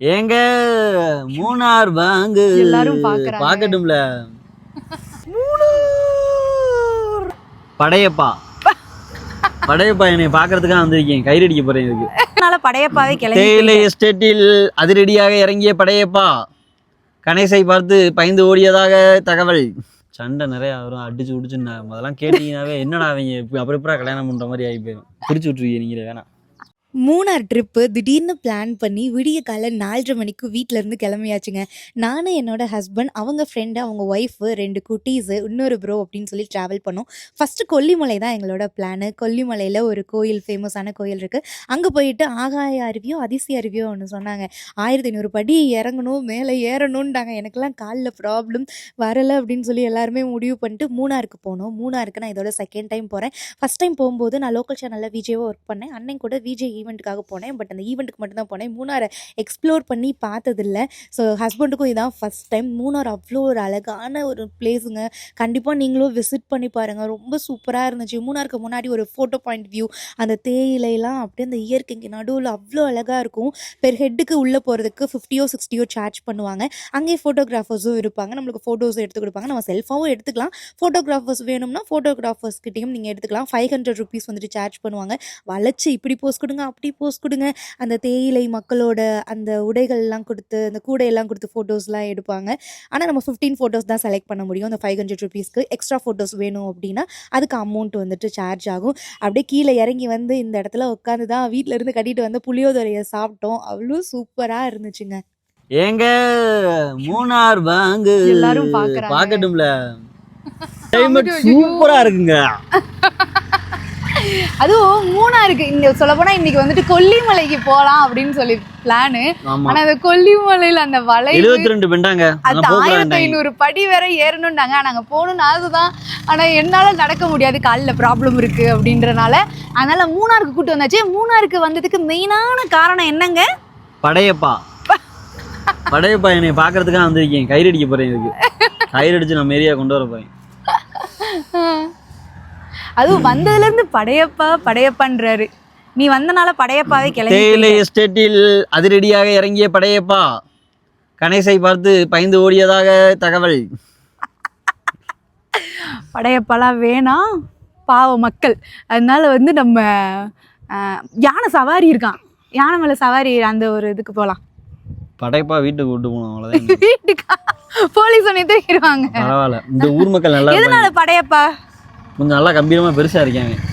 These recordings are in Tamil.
ஏங்க மூணார் வாங்கு எல்லாரும் பாக்குறாங்க. பாக்கட்டும்ல. படையப்பா. படையப்பா என்னை பாக்குறதுக்காக வந்திருக்கேன் கயிறடிக்க போறேன் இதுக்கு. அதனால படையப்பாவே கிளம்பி தேயிலை எஸ்டேட்டில் அதிரடியாக இறங்கிய படையப்பா. கணேசை பார்த்து பயந்து ஓடியதாக தகவல். சண்டை நிறைய வரும். அடிச்சு உடிச்சு நான் அதெல்லாம் கேட்டீங்கன்னாவே என்னடா அவங்க அப்புறம் அப்புறம் கல்யாணம் பண்ற மாதிரி ஆகி போயிடும். பிடிச்சி விட்டுருவீங்க நீங்களே வேணாம். மூணார் ட்ரிப்பு திடீர்னு பிளான் பண்ணி விடிய காலை நாலரை மணிக்கு வீட்டிலேருந்து இருந்து கிளம்பியாச்சுங்க. நானும் என்னோட ஹஸ்பண்ட் அவங்க ஃப்ரெண்டு அவங்க ஒய்ஃபு ரெண்டு குட்டீஸு இன்னொரு ப்ரோ அப்படின்னு சொல்லி ட்ராவல் பண்ணோம். ஃபஸ்ட்டு கொல்லிமலை தான் எங்களோட பிளானு கொல்லிமலையில் ஒரு கோயில் ஃபேமஸான கோயில் இருக்குது அங்கே போயிட்டு ஆகாய அருவியோ அதிசய அருவியோ ஒன்று சொன்னாங்க. ஆயிரத்தி ஐநூறு படி இறங்கணும் மேலே ஏறணுன்றாங்க எனக்கெல்லாம் காலில் ப்ராப்ளம் வரலை அப்படின்னு சொல்லி எல்லாருமே முடிவு பண்ணிட்டு மூணாருக்கு போனோம். மூணாருக்கு நான் இதோட செகண்ட் டைம் போகிறேன் ஃபஸ்ட் டைம் போகும்போது நான் லோக்கல் சேனலில் விஜயோ ஒர்க் பண்ணேன். அன்னைக்கு கூட விஜய் ஈவெண்ட்டுக்காக போனேன். பட் அந்த ஈவெண்ட்டுக்கு மட்டும்தான் போனேன். மூணாரை எக்ஸ்ப்ளோர் பண்ணி பார்த்ததில்ல. ஸோ ஹஸ்பண்டுக்கும் இதான் ஃபஸ்ட் டைம் மூணார் அவ்வளோ ஒரு அழகான ஒரு பிளேஸுங்க கண்டிப்பாக நீங்களும் விசிட் பண்ணி பாருங்கள் ரொம்ப சூப்பராக இருந்துச்சு. மூணாருக்கு முன்னாடி ஒரு ஃபோட்டோ பாயிண்ட் வியூ அந்த தேயிலைலாம் அப்படியே அந்த இயற்கைக்கு நடுவில் அவ்வளோ அழகாக இருக்கும். பெர் ஹெட்டுக்கு உள்ளே போகிறதுக்கு ஃபிஃப்டியோ சிக்ஸ்டியோ சார்ஜ் பண்ணுவாங்க. அங்கேயே ஃபோட்டோகிராஃபர்ஸும் இருப்பாங்க. நம்மளுக்கு ஃபோட்டோஸும் எடுத்து கொடுப்பாங்க. நம்ம செல்ஃபாகவும் எடுத்துக்கலாம். ஃபோட்டோகிராஃபர்ஸ் வேணும்னா ஃபோட்டோகிராஃபர்ஸ் கிட்டேயும் நீங்கள் எடுத்துக்கலாம். ஃபைவ் ஹண்ட்ரட் ருபீஸ் வந்துட்டு சார்ஜ் பண்ணுவாங்க. வளைச்சு இப்படி போஸ் கொடுங்க. அப்படி போஸ் கொடுங்க. அந்த தேயிலை மக்களோட அந்த உடைகள்லாம் கொடுத்து அந்த கூடையெல்லாம் கொடுத்து ஃபோட்டோஸ்லாம் எடுப்பாங்க. ஆனால் நம்ம ஃபிஃப்டீன் ஃபோட்டோஸ் தான் செலக்ட் பண்ண முடியும். அந்த ஃபைவ் ஹண்ட்ரட் ருபீஸ்க்கு எக்ஸ்ட்ரா ஃபோட்டோஸ் வேணும் அப்படின்னா அதுக்கு அமௌண்ட் வந்துட்டு சார்ஜ் ஆகும். அப்படியே கீழே இறங்கி வந்து இந்த இடத்துல உட்காந்து தான் வீட்டில் இருந்து கட்டிட்டு வந்து புளியோதரையை சாப்பிட்டோம். அவ்வளோ சூப்பராக இருந்துச்சுங்க. ஏங்க மூணார் வாங்கு. எல்லாரும். பாக்கட்டும்ல. கிளைமேட் சூப்பரா இருக்குங்க. அதுவும் மூணாருக்கு இந்த சொல்ல போனா இன்னைக்கு வந்துட்டு கொல்லிமலைக்கு போலாம் அப்படின்னு சொல்லி பிளானு ஆனா அந்த கொல்லிமலையில அந்த வளைவு எழுபத்தி ரெண்டு பெண்டாங்க அது ஆயிரத்தி ஐநூறு படி வேற ஏறணும்னாங்க. நாங்க போகணும்னு அதுதான் ஆனா என்னால நடக்க முடியாது. காலில் ப்ராப்ளம் இருக்கு அப்படின்றனால. அதனால மூணாருக்கு கூட்டு வந்தாச்சு. மூணாருக்கு வந்ததுக்கு மெயினான காரணம் என்னங்க? படையப்பா. படையப்பா என்னை பாக்குறதுக்காக வந்திருக்கேன் கயிறடிக்க போறேன் இதுக்கு. கயிறடிச்சு நம்ம ஏரியா கொண்டு வர போறேன். அதுவும் வந்ததுல இருந்து படையப்பா படையப்பான்றாரு. நீ வந்தனால படையப்பாவே கிளம்பி தேயிலை எஸ்டேட்டில் அதிரடியாக இறங்கிய படையப்பா கணேசை பார்த்து பயந்து ஓடியதாக தகவல். படையப்பாலாம் வேணாம் பாவ மக்கள். அதனால வந்து நம்ம யானை சவாரி இருக்கான். யானை மேல சவாரி அந்த ஒரு இதுக்கு போகலாம் படையப்பா வீட்டுக்கு கூட்டு போகணும் அவ்வளவுதான். வீட்டுக்கா? போலீஸ் உன்னை தூக்கிடுவாங்க. பரவாயில்ல. இந்த ஊர் மக்கள் நல்லா எதனால படையப்பா? கொஞ்சம் நல்லா கம்பீரமா பெருசா இருக்காங்க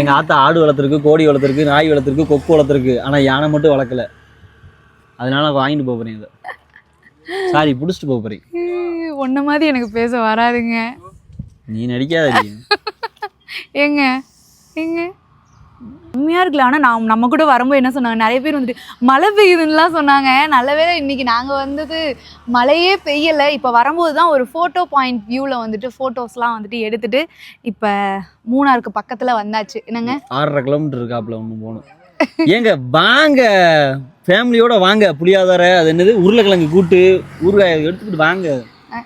எங்க ஆத்தா ஆடு வளர்த்துருக்கு கோழி வளர்த்துருக்கு நாய் வளர்த்துருக்கு கொக்கு வளர்த்துருக்கு. ஆனா யானை மட்டும் வளர்க்கல. அதனால வாங்கிட்டு போப் போறேன் இதை. சாரி புடிச்சிட்டு போப் போறேன். ஒன்ன மாதிரி எனக்கு பேச வராதுங்க. நீ நடிக்காத ஏங்க ஏங்க. உண்மையாக இருக்கல ஆனால் நான் நம்ம கூட வரும்போது என்ன சொன்னாங்க? நிறைய பேர் வந்துட்டு மழை பெய்யுதுன்னுலாம் சொன்னாங்க. நல்ல வேளை இன்னைக்கு நாங்கள் வந்தது மழையே பெய்யலை. இப்போ வரும்போது தான் ஒரு ஃபோட்டோ பாயிண்ட் வியூவில் வந்துட்டு ஃபோட்டோஸ்லாம் வந்துட்டு எடுத்துட்டு இப்போ மூணாருக்கு பக்கத்தில் வந்தாச்சு. என்னங்க? ஆறரை கிலோமீட்டர் இருக்காப்புல ஒன்று போகணும் ஏங்க வாங்க. ஃபேமிலியோட வாங்க. புளியாதார அது என்னது? உருளைக்கிழங்கு கூட்டு ஊறுகாய் எடுத்துக்கிட்டு வாங்க.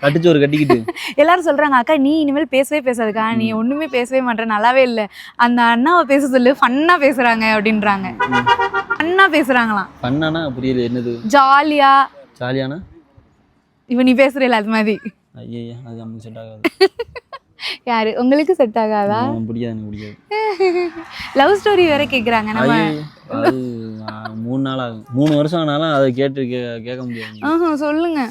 கட்டிச்சோறு கட்டிக்கிட்டு. எல்லாரும் சொல்கிறாங்க அக்கா நீ இனிமேல் பேசவே பேசாதுக்கா. நீ ஒன்றுமே பேசவே மாட்டேற. நல்லாவே இல்லை. அந்த அண்ணாவை பேச சொல்லு. ஃபன்னாக பேசுகிறாங்க அப்படின்றாங்க. ஃபன்னாக பேசுகிறாங்களாம் பண்ணானா புரியல. என்னது? ஜாலியாக ஜாலியானா? இப்போ நீ பேசுகிறல அது மாதிரி. ஐயா அது நமக்கு செட் ஆகாது. யாரு? உங்களுக்கு செட் ஆகாதா? பிடிக்காது எனக்கு பிடிக்காது லவ் ஸ்டோரி வேற கேக்குறாங்க. நம்ம மூணு நாள் ஆகும். மூணு வருஷம் ஆனாலும் அதை கேட்டு கேட்க முடியாது. சொல்லுங்க.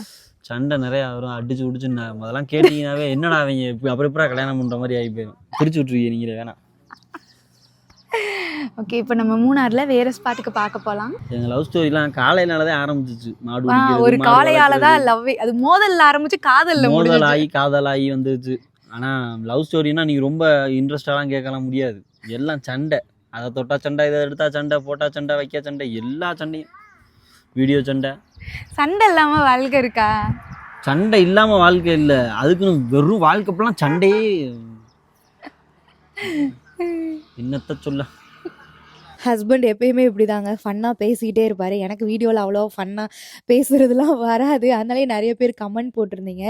சண்டை நிறைய வரும் அடிச்சு உடிச்சு நான் அதெல்லாம் கேட்டீங்கன்னாவே என்னடா அவங்க இப்ப அப்புறம் அப்புறம் கல்யாணம் பண்ற மாதிரி ஆகி போயிடும். பிரிச்சு விட்டுருவீங்க நீங்களே வேணாம். ஓகே இப்போ நம்ம மூணார்ல வேற ஸ்பாட்டுக்கு பார்க்க போலாம். எங்க லவ் ஸ்டோரிலாம் காலையினாலதான் ஆரம்பிச்சிச்சு. மாடு ஒரு காலையால தான் லவ் அது மோதல்ல ஆரம்பிச்சு காதல்ல மோதல் ஆகி காதல் ஆகி வந்துச்சு ஆனா லவ் ஸ்டோரினா நீங்க ரொம்ப இன்ட்ரெஸ்டாலாம் கேட்கலாம் முடியாது. எல்லாம் சண்டை. அதை தொட்டா சண்டை இதை எடுத்தா சண்டை போட்டா சண்டை வைக்க சண்டை எல்லா சண்டையும். வீடியோ சண்டை? சண்டை இல்லாம வாழ்க்கை இருக்கா? சண்டை இல்லாம வாழ்க்கை இல்ல. அதுக்குன்னு வெறும் வாழ்க்கை ஃபுல்லாக சண்டையே. என்னத்த சொல்ல? ஹஸ்பண்ட் எப்பயுமே இப்படி தாங்க ஃபன்னாக பேசிக்கிட்டே இருப்பார். எனக்கு வீடியோவில் அவ்வளோ ஃபன்னாக பேசுகிறதுலாம் வராது. அதனாலே நிறைய பேர் கமெண்ட் போட்டிருந்தீங்க.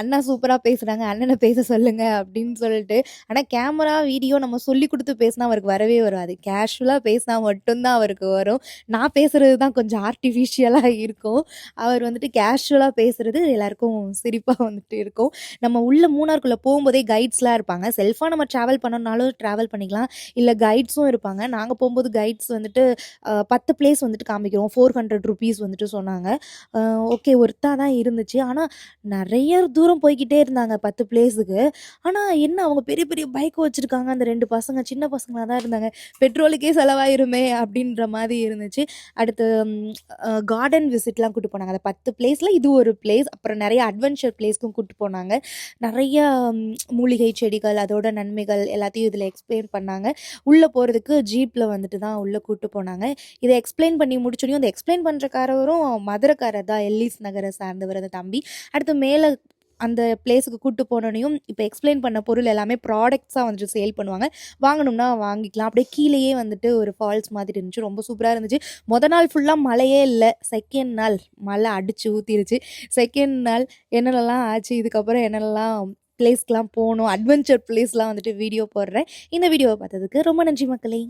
அண்ணா சூப்பராக பேசுகிறாங்க அண்ணனை பேச சொல்லுங்கள் அப்படின்னு சொல்லிட்டு. ஆனால் கேமரா வீடியோ நம்ம சொல்லி கொடுத்து பேசினா அவருக்கு வரவே வராது. கேஷுவலாக பேசினா மட்டும்தான் அவருக்கு வரும். நான் பேசுகிறது தான் கொஞ்சம் ஆர்டிஃபிஷியலாக இருக்கும். அவர் வந்துட்டு கேஷுவலாக பேசுகிறது எல்லாருக்கும் சிரிப்பாக வந்துட்டு இருக்கும். நம்ம உள்ள மூணாருக்குள்ளே போகும்போதே கைட்ஸ்லாம் இருப்பாங்க. செல்ஃபாக நம்ம ட்ராவல் பண்ணோம்னாலும் ட்ராவல் பண்ணிக்கலாம். இல்லை கைட்ஸும் இருப்பாங்க. நாங்கள் போகும்போது கைட்ஸ் வந்துட்டு பத்து பிளேஸ் வந்துட்டு காமிக்கிறோம். ஃபோர் ஹண்ட்ரட் ருபீஸ் வந்துட்டு சொன்னாங்க. ஓகே ஒர்த்தாக தான் இருந்துச்சு. ஆனால் நிறைய தூரம் போய்க்கிட்டே இருந்தாங்க பத்து பிளேஸுக்கு ஆனால் என்ன அவங்க பெரிய பெரிய பைக் வச்சுருக்காங்க. அந்த ரெண்டு பசங்க சின்ன பசங்களாக தான் இருந்தாங்க. பெட்ரோலுக்கே செலவாயிருமே அப்படின்ற மாதிரி இருந்துச்சு. அடுத்து கார்டன் விசிட்லாம் கூப்பிட்டு போனாங்க. அந்த பத்து பிளேஸில் இது ஒரு பிளேஸ் அப்புறம் நிறைய அட்வென்ச்சர் பிளேஸ்க்கும் கூப்பிட்டு போனாங்க. நிறைய மூலிகை செடிகள் அதோட நன்மைகள் எல்லாத்தையும் இதில் எக்ஸ்பிளைன் பண்ணாங்க. உள்ளே போகிறதுக்கு ஜீப்பில் வந்து வந்துட்டு தான் உள்ளே கூட்டு போனாங்க. இதை எக்ஸ்பிளைன் பண்ணி முடிச்சோடையும் அந்த எக்ஸ்பிளைன் பண்ணுறக்காரவரும் மதுரைக்காரர் தான் எல்லிஸ் நகரை சார்ந்தவர் அந்த தம்பி. அடுத்து மேலே அந்த பிளேஸுக்கு கூப்பிட்டு போனோனையும் இப்போ எக்ஸ்பிளைன் பண்ண பொருள் எல்லாமே ப்ராடக்ட்ஸாக வந்துட்டு சேல் பண்ணுவாங்க. வாங்கணும்னா வாங்கிக்கலாம். அப்படியே கீழேயே வந்துட்டு ஒரு ஃபால்ஸ் மாதிரி இருந்துச்சு. ரொம்ப சூப்பராக இருந்துச்சு. மொதல் நாள் ஃபுல்லாக மழையே இல்லை. செகண்ட் நாள் மழை அடித்து ஊற்றிருச்சு செகண்ட் நாள் என்னென்னலாம் ஆச்சு? இதுக்கப்புறம் என்னென்னலாம் பிளேஸ்க்கெலாம் போகணும்? அட்வென்ச்சர் பிளேஸ்லாம் வந்துட்டு வீடியோ போடுறேன். இந்த வீடியோவை பார்த்ததுக்கு ரொம்ப நன்றி மக்களே.